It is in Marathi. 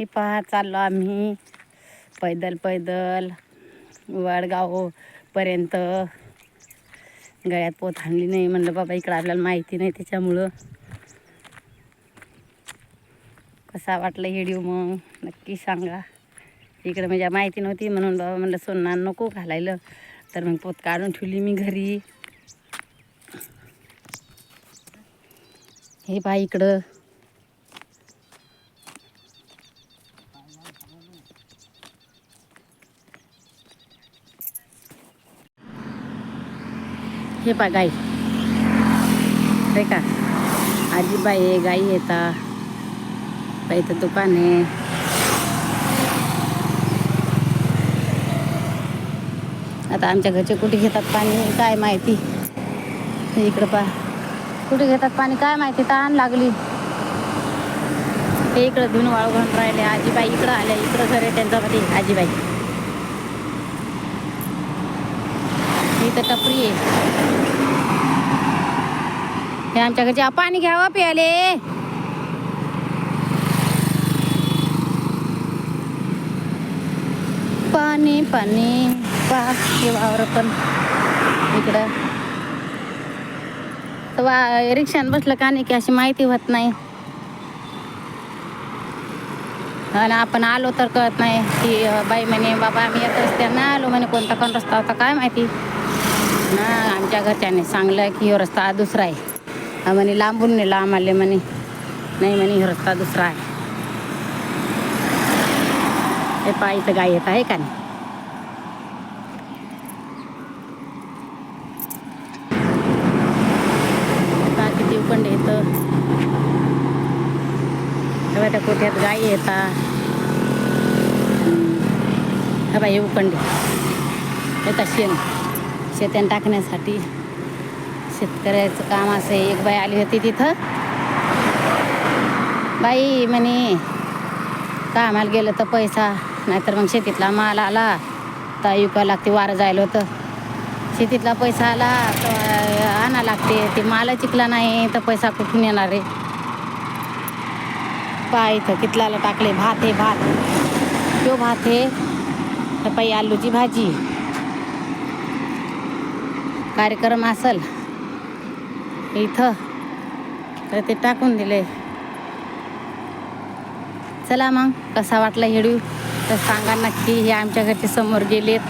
हे पहा चाललो आम्ही. पैदल पैदल वडगावपर्यंत गळ्यात पोत आणली नाही. म्हणलं बाबा इकडं आपल्याला माहिती नाही त्याच्यामुळं. कसा वाटलं व्हिडिओ मग? नक्की सांगा. इकडं म्हणजे माहिती नव्हती म्हणून बाबा म्हणलं सोना नको घालायला. तर मग पोत काढून ठेवली मी घरी. हे पहा इकडं. हे पा गाई. हे का? आजीबाई आहे गाई येता इथं. दुकान आहे. आता आमच्या घरचे कुठे घेतात पाणी काय माहिती? इकडं पा कुठे घेतात पाणी काय माहिती? ताण लागली. ते इकडं धुन वाळू घालून राहिले आजीबाई इकडं आल्या इकडं घर आहे त्यांच्यामध्ये आजीबाई. इथं टपरी आहे हे आमच्या घरचे पाणी घ्यावं प्याले पाणी पाणी वावर पण इकडं. वा रिक्षानं बसलं का नाही की अशी माहिती होत नाही. आणि आपण आलो तर कळत नाही की बाई म्हणे बाबा आम्ही येत रस्त्यानं आलो म्हणे कोणता कोण रस्ता होता काय माहिती? ना आमच्या घरच्याने सांगलं की हो रस्ता दुसरा आहे. म्हणे लांबून नेला आम्हाला म्हणे. नाही म्हणे हो रस्ता दुसरा आहे. हे पा इथं गाय येत आहे का नाही? किती उकंडे येतं तेव्हा त्या कोठ्यात गाई येतात हा बाई हे येता शेण शेतान टाकण्यासाठी. शेतकऱ्याचं काम असं एक बाई आली होती तिथं. बाई म्हणे कामाला गेलं तर पैसा नाहीतर मग शेतीतला माल आला तर युका लागते वारं जायला होतं. शेतीतला पैसा आला तर आणा लागते. ते माल चिकला नाही तर पैसा कुठून येणार रे पाय इथं कितलाला टाकले. भात हे भात. तो भात हे तर पाई आलूची भाजी. कार्यक्रम असल. इथं. तर ते टाकून दिले. चला मग कसा वाटला हेडू? तर सांगा नक्की हे आमच्या घरचे समोर गेलेत.